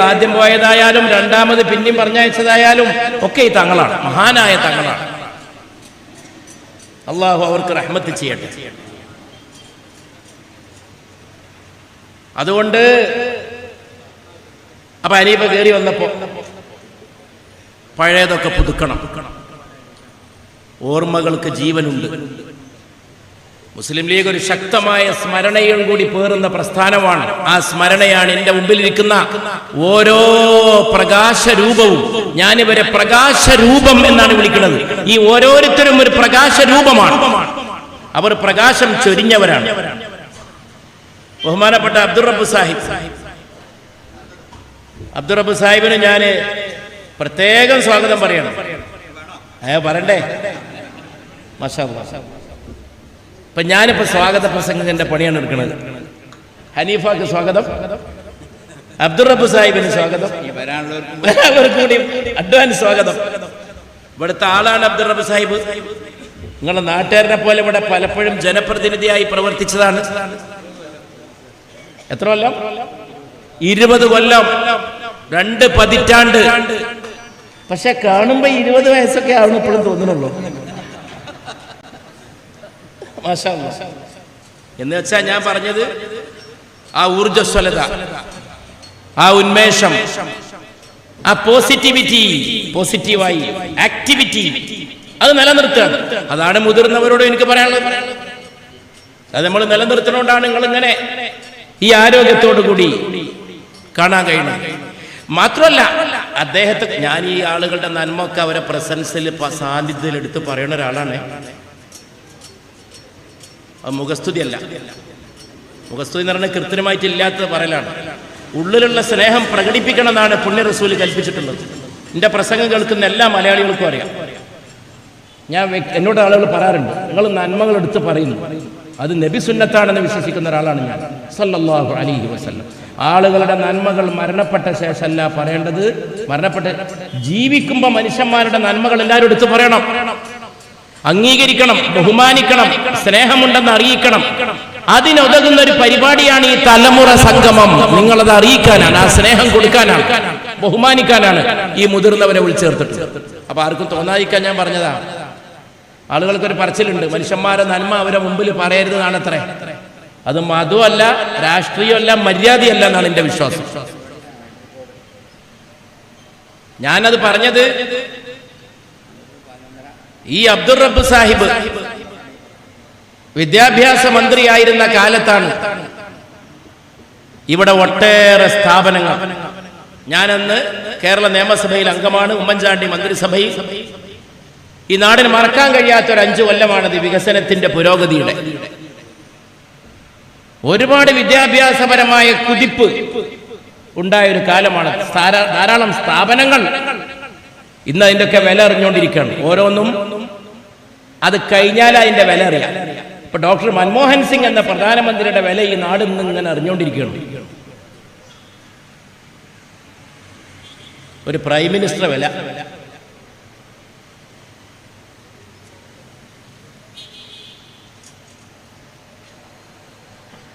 ആദ്യം പോയതായാലും രണ്ടാമത് പിന്നെയും പറഞ്ഞയച്ചതായാലും ഒക്കെ ഈ തങ്ങളാണ്. മഹാനായ തങ്ങളാണ്. അള്ളാഹു അവർക്ക് റഹ്മത്ത് ചെയ്യട്ടെ. അതുകൊണ്ട് അപ്പൊ അനീപ കയറി വന്നപ്പോ പഴയതൊക്കെ പുതുക്കണം. ഓർമ്മകൾക്ക് ജീവനുണ്ട്. മുസ്ലിം ലീഗ് ഒരു ശക്തമായ സ്മരണയും കൂടി പേറുന്ന പ്രസ്ഥാനമാണ്. ആ സ്മരണയാണ് എന്റെ മുമ്പിലിരിക്കുന്ന ഓരോ പ്രകാശരൂപവും. ഞാനിവരെ പ്രകാശരൂപം എന്നാണ് വിളിക്കുന്നത്. ഈ ഓരോരുത്തരും ഒരു പ്രകാശരൂപമാണ്. അവർ പ്രകാശം ചൊരിഞ്ഞവരാണ്. ബഹുമാനപ്പെട്ട അബ്ദുറബ് സാഹിബ്. അബ്ദുറബ് സാഹിബിന് ഞാൻ പ്രത്യേകം സ്വാഗതം പറയണം. അയ്യോ പറയണ്ടേ? മഷാ ഇപ്പൊ ഞാനിപ്പോൾ സ്വാഗത പ്രസംഗത്തിന്റെ പണിയാണ് എടുക്കുന്നത് ഹനീഫാക്ക് സ്വാഗതം. അബ്ദുറബു സാഹിബിന് സ്വാഗതം. അഡ്വാൻസ് സ്വാഗതം. ഇവിടുത്തെ ആളാണ് അബ്ദുറബു സാഹിബ്. നിങ്ങളുടെ നാട്ടുകാരനെ പോലെ ഇവിടെ പലപ്പോഴും ജനപ്രതിനിധിയായി പ്രവർത്തിച്ചതാണ്. എത്ര കൊല്ലം? ഇരുപത് കൊല്ലം. രണ്ട് പതിറ്റാണ്ട്. പക്ഷെ കാണുമ്പോ ഇരുപത് വയസ്സൊക്കെ ആവണം ഇപ്പോഴും തോന്നുന്നുള്ളൂ. മാഷാ. എന്ന് വെച്ചാൽ ഞാൻ പറഞ്ഞത് ആ ഊർജസ്വലത ആ ഉന്മേഷം ആ പോസിറ്റിവിറ്റി പോസിറ്റീവായി ആക്ടിവിറ്റി അത് നിലനിർത്തുകയാണ്. അതാണ് മുതിർന്നവരോട് എനിക്ക് പറയാനുള്ളത്. അത് നമ്മൾ നിലനിർത്തുന്നതുകൊണ്ടാണ് നിങ്ങൾ ഇങ്ങനെ ഈ ആരോഗ്യത്തോടു കൂടി കാണാൻ കഴിയുന്നത്. മാത്രമല്ല അദ്ദേഹത്തെ ഞാൻ ഈ ആളുകളുടെ നന്മ ഒക്കെ അവരെ പ്രസൻസിൽ സാന്നിധ്യത്തിൽ എടുത്ത് പറയുന്ന ഒരാളാണ്. അത് മുഖസ്തുതിയല്ല. മുഖസ്തുതി എന്ന് പറഞ്ഞാൽ ഇല്ലാത്തത് പറയലാണ്. ഉള്ളിലുള്ള സ്നേഹം പ്രകടിപ്പിക്കണം എന്നാണ് പുണ്യ റസൂൽ കൽപ്പിച്ചിട്ടുള്ളത്. എന്റെ പ്രസംഗം കേൾക്കുന്ന എല്ലാ മലയാളികൾക്കും അറിയാം. ഞാൻ എന്നോട് ആളുകൾ പറയാറുണ്ട് നിങ്ങൾ നന്മകൾ എടുത്ത് പറയുന്നു. അത് നബി സുന്നത്താണെന്ന് വിശ്വസിക്കുന്ന ഒരാളാണ് ഞാൻ. സല്ലല്ലാഹു അലൈഹി വസല്ലം. ആളുകളുടെ നന്മകൾ മരണപ്പെട്ട ശേഷമല്ല പറയേണ്ടത്. മരണപ്പെട്ട ജീവിക്കുമ്പോൾ മനുഷ്യന്മാരുടെ നന്മകൾ എല്ലാവരും എടുത്ത് പറയണം. അംഗീകരിക്കണം ബഹുമാനിക്കണം സ്നേഹമുണ്ടെന്ന് അറിയിക്കണം. അതിനുതകുന്ന ഒരു പരിപാടിയാണ് ഈ തലമുറ സംഗമം. നിങ്ങളത് അറിയിക്കാനാണ് ആ സ്നേഹം കൊടുക്കാനാണ് ബഹുമാനിക്കാനാണ് ഈ മുതിർന്നവരെ വിളിച്ചേർത്തിട്ട്. അപ്പൊ ആർക്കും തോന്നാതിരിക്കാൻ ഞാൻ പറഞ്ഞതാ. ആളുകൾക്കൊരു പറച്ചിലുണ്ട് മനുഷ്യന്മാരെ നന്മ അവരെ മുമ്പിൽ പറയരുതെന്നാണ് അത്രേ അത് മതമല്ല രാഷ്ട്രീയമല്ല മര്യാദയല്ല എന്നാണ് എന്റെ വിശ്വാസം. ഞാനത് പറഞ്ഞത് ഈ അബ്ദുൾ റബ്ബ് സാഹിബ് വിദ്യാഭ്യാസ മന്ത്രിയായിരുന്ന കാലത്താണ് ഇവിടെ ഒട്ടേറെ സ്ഥാപനങ്ങൾ. ഞാനന്ന് കേരള നിയമസഭയിൽ അംഗമാണ് ഉമ്മൻചാണ്ടി മന്ത്രിസഭയിൽ. ഈ നാടിന് മറക്കാൻ കഴിയാത്ത ഒരു അഞ്ചു കൊല്ലമാണത് വികസനത്തിന്റെ പുരോഗതിയുടെ. ഒരുപാട് വിദ്യാഭ്യാസപരമായ കുതിപ്പ് ഉണ്ടായ ഒരു കാലമാണ് ധാരാളം സ്ഥാപനങ്ങൾ ഇന്ന് അതിന്റെയൊക്കെ വില അറിഞ്ഞുകൊണ്ടിരിക്കുകയാണ്. ഓരോന്നും അത് കഴിഞ്ഞാൽ അതിന്റെ വില അറിയാം. ഇപ്പൊ ഡോക്ടർ മൻമോഹൻ സിംഗ് എന്ന പ്രധാനമന്ത്രിയുടെ വില ഈ നാട് ഇന്ന് ഇങ്ങനെ അറിഞ്ഞുകൊണ്ടിരിക്കുകയാണ്. ഒരു പ്രൈം മിനിസ്റ്റർ വില.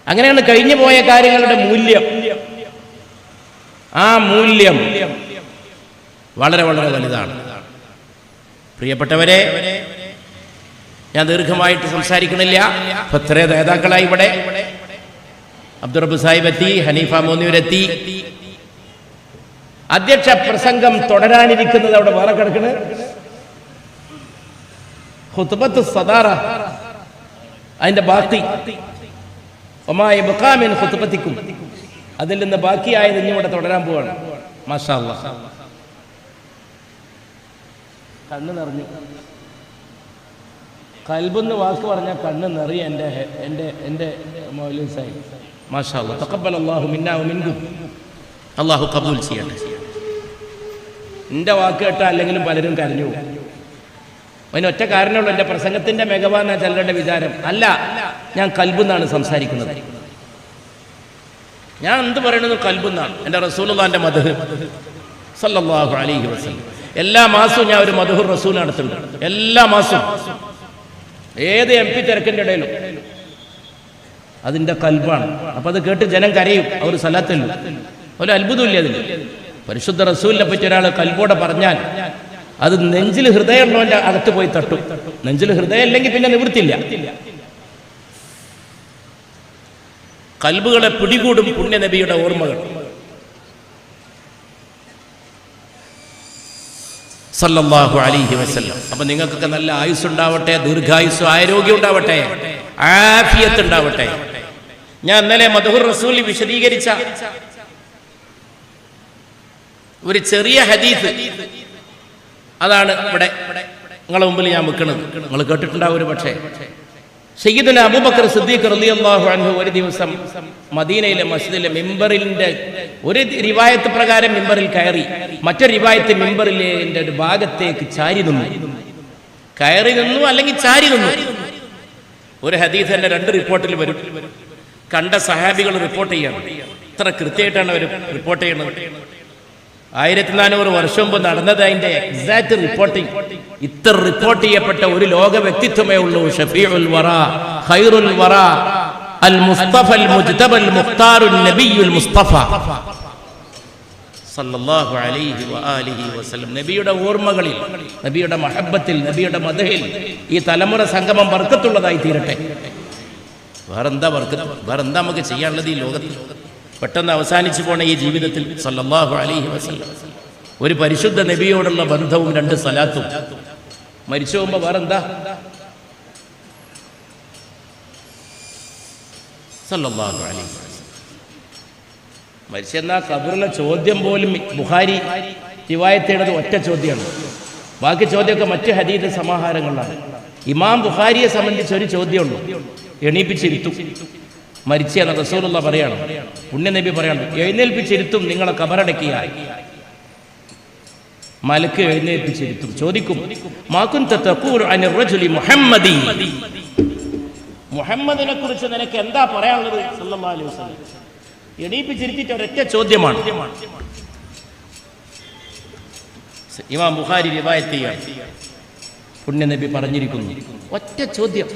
അങ്ങനെയാണ് കഴിഞ്ഞു പോയ കാര്യങ്ങളുടെ മൂല്യം. ആ മൂല്യം വളരെ വളരെ വലുതാണ്. പ്രിയപ്പെട്ടവരെ ഞാൻ ദീർഘമായിട്ട് സംസാരിക്കണില്ല ഇപ്പൊ ഇത്രേ നേതാക്കളായി ഇവിടെ. അബ്ദുറബ് സാഹിബ് എത്തി ഹനീഫ മോന്നിവരെത്തി. അധ്യക്ഷ പ്രസംഗം തുടരാനിരിക്കുന്നത് അവിടെ വേറെ കിടക്കണ്. സദാറ അതിന്റെ ബാക്കി. ഒമായ ബുക്കാമിൻ ഹുത്ബത്തിക്കും അതിൽ നിന്ന് ബാക്കിയായത് ഇനി ഇവിടെ തുടരാൻ പോവാണ്. മാഷാ അല്ലാ. കണ്ണ് നിറഞ്ഞു. കൽബെന്ന് വാക്ക് പറഞ്ഞാൽ കണ്ണ് നിറയെ എന്റെ എന്റെ എന്റെ മൗലിസായി സാഹിബ്. മാഷാ അല്ലാ. അള്ളാഹു അല്ലാഹു മിന്നാ വമിൻകും അള്ളാഹു കബൂൽ ചെയ്യട്ടെ. എന്റെ വാക്ക് കേട്ടാൽ അല്ലെങ്കിലും പലരും കരഞ്ഞു പോകും. അതിന് ഒറ്റ കാരണമുള്ളൂ എന്റെ പ്രസംഗത്തിന്റെ മികവാന്ന ചിലരുടെ വിചാരം. അല്ല ഞാൻ കൽബെന്നാണ് സംസാരിക്കുന്നത്. ഞാൻ എന്ത് പറയണത് കൽബെന്നാണ്. എന്റെ റസൂലുള്ളാന്റെ മധു സല്ലല്ലാഹു അലൈഹി വസല്ലം. എല്ലാ മാസവും ഞാൻ ഒരു മധുഹർ റസൂൽ നടത്തുന്നുണ്ട്. എല്ലാ മാസവും. ഏത് എം പി തിരക്കിന്റെ ഇടയിലും. അതിന്റെ കൽബാണ്. അപ്പൊ അത് കേട്ട് ജനം കരയും. അവർ സ്ഥലത്തിൽ ഒരു അത്ഭുതമില്ല അതിന്? പരിശുദ്ധ റസൂലിനെ പറ്റി ഒരാൾ കൽബോടെ പറഞ്ഞാൽ അത് നെഞ്ചിൽ ഹൃദയമുള്ളവന്റെ അകത്ത് പോയി തട്ടും. നെഞ്ചിൽ ഹൃദയം ഇല്ലെങ്കിൽ പിന്നെ നിവൃത്തില്ല കൽബുകളെ പിടികൂടും പുണ്യനബിയുടെ ഓർമ്മകൾ. സല്ലല്ലാഹു അലൈഹി വസല്ലം. അപ്പൊ നിങ്ങൾക്കൊക്കെ നല്ല ആയുസ് ഉണ്ടാവട്ടെ ദീർഘായുസ് ആരോഗ്യം ഉണ്ടാവട്ടെ ആഫിയത്ത് ഉണ്ടാവട്ടെ ഞാൻ ഇന്നലെ മധുഹുർ റസൂലി വിശദീകരിച്ച ഒരു ചെറിയ ഹദീസ്. അതാണ് ഇവിടെ നിങ്ങളെ മുമ്പിൽ ഞാൻ വെക്കുന്നത് നിങ്ങൾ കേട്ടിട്ടുണ്ടാവും ഒരു പക്ഷേ സയ്യിദുന അബൂബക്കർ സിദ്ദീഖ് റളിയല്ലാഹു അൻഹു ഒരു ദിവസം മദീനയിലെ മസ്ജിദിലെ മിമ്പറിന്റെ ഒരു റിവായത്ത് പ്രകാരം മിമ്പറിൽ കയറി മറ്റൊരു റിവായത്ത് മിമ്പറിലെ ഒരു ഭാഗത്തേക്ക് ചാരി നിന്നു. കയറി നിന്നു അല്ലെങ്കിൽ ചാരി നിന്നു. ഒരു ഹദീസ് തന്നെ രണ്ട് റിപ്പോർട്ടിൽ വരും. കണ്ട സഹാബികൾ റിപ്പോർട്ട് ചെയ്യണം. ഇത്ര കൃത്യമായിട്ടാണ് അവർ റിപ്പോർട്ട് ചെയ്യുന്നത്. ആയിരത്തി നാനൂറ് വർഷം മുമ്പ് നടന്നത് അതിന്റെ എക്സാക്ട് റിപ്പോർട്ടിംഗ് ഇത്ര റിപ്പോർട്ട് ചെയ്യപ്പെട്ട ഒരു ലോക വ്യക്തിത്വമേ ഉള്ളൂ. ഷഫീഉൽ വറ ഖൈറുൽ വറ അൽ മുസ്തഫൽ മുജ്തബൽ മുഖ്താറുൻ നബിയുൽ മുസ്തഫ സല്ലല്ലാഹു അലൈഹി വആലിഹി വസല്ലം. നബിയുടെ ഓർമ്മകളിൽ നബിയുടെ മഹബത്തിൽ നബിയുടെ മദഹിൽ ഈ തലമുറ സംഗമം വർക്കത്തുള്ളതായി തീരട്ടെ. വേറെന്താ വർക്ക്? വേറെന്താ നമുക്ക് ചെയ്യാനുള്ളത് ഈ ലോകത്തിൽ പെട്ടെന്ന് അവസാനിച്ചു പോണ ഈ ജീവിതത്തിൽ സല്ലല്ലാഹു അലൈഹി വസല്ലം. ഒരു പരിശുദ്ധ നബിയോടുള്ള ബന്ധവും രണ്ട് സലാത്തും. മരിച്ചു പോകുമ്പോ വേറെന്താ? സല്ലല്ലാഹു അലൈഹി മരിച്ചെന്നാ കബറിലെ ചോദ്യം പോലും ബുഹാരി തിവായത്തേടത് ഒറ്റ ചോദ്യമാണ്. ബാക്കി ചോദ്യമൊക്കെ മറ്റ് ഹദീദ് സമാഹാരങ്ങളാണ് ഇമാം ബുഹാരിയെ സംബന്ധിച്ച് ഒരു ചോദ്യമുള്ളൂ. എണീപ്പിച്ചിരുത്തും. മരിച്ചെന്ന റസൂലുള്ള പറയണം. പുണ്യനബി പറയണം. എഴുന്നേൽപ്പിച്ചിരുത്തും നിങ്ങളെ കബറടക്കിയായി മലക്ക് എഴുന്നേൽപ്പിച്ചിരുത്തും ചോദിക്കും മാക്കുൻ മുഹമ്മദി? മുഹമ്മദിനെ കുറിച്ച് നിനക്ക് എന്താ പറയാനുള്ളത്? അലൈഹി വസല്ലം. എണീപ്പിച്ചിരുത്തിയിട്ട് ഒരൊറ്റ ചോദ്യമാണ്. ഇമാം ബുഖാരി റിവായത്ത് പുണ്യനബി പറഞ്ഞിരിക്കുന്നു. ഒറ്റ ചോദ്യം.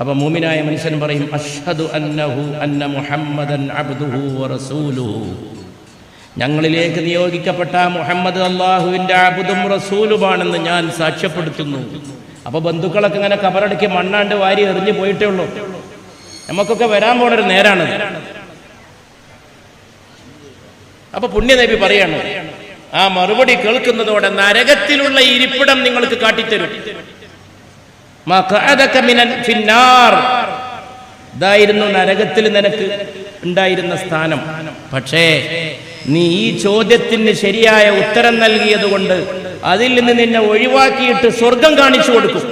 അപ്പൊ മൂമിനായ മനുഷ്യൻ പറയും അഷ്ഹദു അന്നഹു അന്ന മുഹമ്മദൻ അബ്ദുഹു വറസൂലുഹു ഞങ്ങളിലേക്ക് നിയോഗിക്കപ്പെട്ട മുഹമ്മദ് അള്ളാഹുവിന്റെ അബുദും റസൂലുമാണെന്ന് ഞാൻ സാക്ഷ്യപ്പെടുത്തുന്നു. അപ്പോൾ ബന്ധുക്കളൊക്കെ ഇങ്ങനെ കബറടക്കി മണ്ണാണ്ട് വാരി എറിഞ്ഞു പോയിട്ടേ ഉള്ളൂ. നമുക്കൊക്കെ വരാൻ പോണൊരു നേരാണ്. അപ്പൊ പുണ്യനബി പറയാണ് ആ മറുപടി കേൾക്കുന്നതോടെ നരകത്തിലുള്ള ഇരിപ്പിടം നിങ്ങൾക്ക് കാട്ടിത്തരും. ഇതായിരുന്നു നരകത്തിൽ നിനക്ക് ഉണ്ടായിരുന്ന സ്ഥാനം. പക്ഷേ നീ ഈ ചോദ്യത്തിന് ശരിയായ ഉത്തരം നൽകിയതുകൊണ്ട് അതിൽ നിന്ന് നിന്നെ ഒഴിവാക്കിയിട്ട് സ്വർഗം കാണിച്ചു കൊടുക്കും.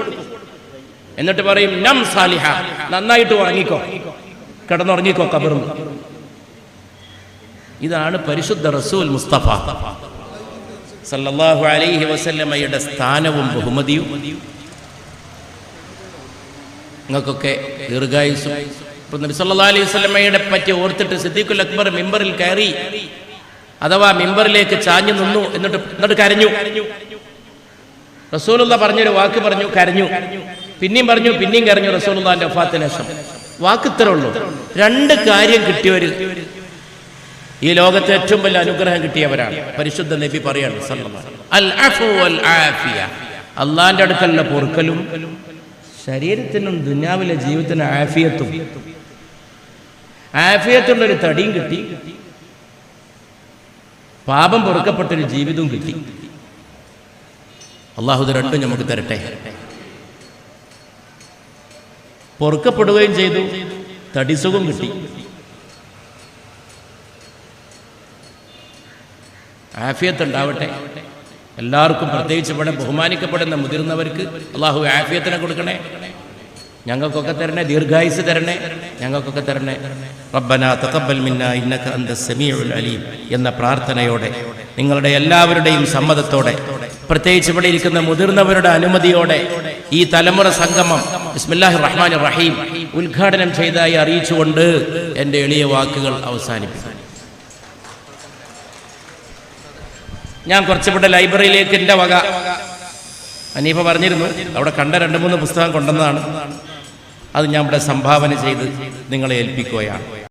എന്നിട്ട് പറയും നം സാലിഹ നന്നായിട്ട് ഉറങ്ങിക്കോ. കിടന്നുറങ്ങിക്കോ കബറും. ഇതാണ് പരിശുദ്ധ റസൂൽ മുസ്തഫ. സല്ലല്ലാഹു അലൈഹി വസല്ലമയുടെ സ്ഥാനവും ബഹുമതിയും. നിങ്ങൾക്കൊക്കെ ദീർഘായുസും ഇപ്പൊ നബി അലൈഹി വസല്ലമയുടെ പറ്റി ഓർത്തിട്ട് സിദ്ദീഖുൽ അക്ബർ മെമ്പറിൽ കയറി അഥവാ മിമ്പറിലേക്ക് ചാഞ്ഞു നിന്നു എന്നിട്ട് എന്നിട്ട് കരഞ്ഞു. റസൂലുള്ള പറഞ്ഞൊരു വാക്ക് പറഞ്ഞു കരഞ്ഞു. പിന്നെയും പറഞ്ഞു പിന്നെയും കരഞ്ഞു റസൂലുള്ളാന്റെ വഫാത്തിന് ശേഷം വാക്ക് ഇത്ര ഉള്ളൂ. രണ്ട് കാര്യം കിട്ടിയവര് ഈ ലോകത്തെ ഏറ്റവും വലിയ അനുഗ്രഹം കിട്ടിയവരാണ്. പരിശുദ്ധ നബി പറയാണ് അള്ളാന്റെ അടുക്കലുള്ള പൊറുക്കലും ശരീരത്തിനും ദുന്യാവിലെ ജീവിതത്തിന് ആഫിയത്തും. ആഫിയത്തുള്ള ഒരു തടിയും കിട്ടി. പാപം പൊറുക്കപ്പെട്ടൊരു ജീവിതവും കിട്ടി. അള്ളാഹു ഇത് രണ്ടും നമുക്ക് തരട്ടെ. പൊറുക്കപ്പെടുകയും ചെയ്തു. തടിസുഖം കിട്ടി. ആഫിയത്ത് ഉണ്ടാവട്ടെ. എല്ലാവർക്കും പ്രത്യേകിച്ച് ഇവിടെ ബഹുമാനിക്കപ്പെടുന്ന മുതിർന്നവർക്ക് അള്ളാഹു ആഫിയത്തിനെ കൊടുക്കണേ. ഞങ്ങൾക്കൊക്കെ തരണേ ദീർഘായുസ് തരണേ. ഞങ്ങൾക്കൊക്കെ തരണേ. റബ്ബന തഖബ്ബൽ മിന്ന ഇന്നക അന്ത അലീം എന്ന പ്രാർത്ഥനയോടെ നിങ്ങളുടെ എല്ലാവരുടെയും സമ്മതത്തോടെ പ്രത്യേകിച്ച് ഇവിടെ ഇരിക്കുന്ന മുതിർന്നവരുടെ അനുമതിയോടെ ഈ തലമുറ സംഗമം ബിസ്മില്ലാഹി റഹ്മാൻ റഹീം ഉദ്ഘാടനം ചെയ്തതായി അറിയിച്ചുകൊണ്ട് എന്റെ എളിയ വാക്കുകൾ അവസാനിപ്പിക്കും ഞാൻ കുറച്ചുകൂടെ ലൈബ്രറിയിലേക്ക് എന്റെ വക. അനീഫ പറഞ്ഞിരുന്നു അവിടെ കണ്ട രണ്ട് മൂന്ന് പുസ്തകം കൊണ്ടുവന്നതാണ്. അത് ഞാൻ ഇവിടെ സംഭാവന ചെയ്ത് നിങ്ങളെ ഏൽപ്പിക്കുകയാണ്.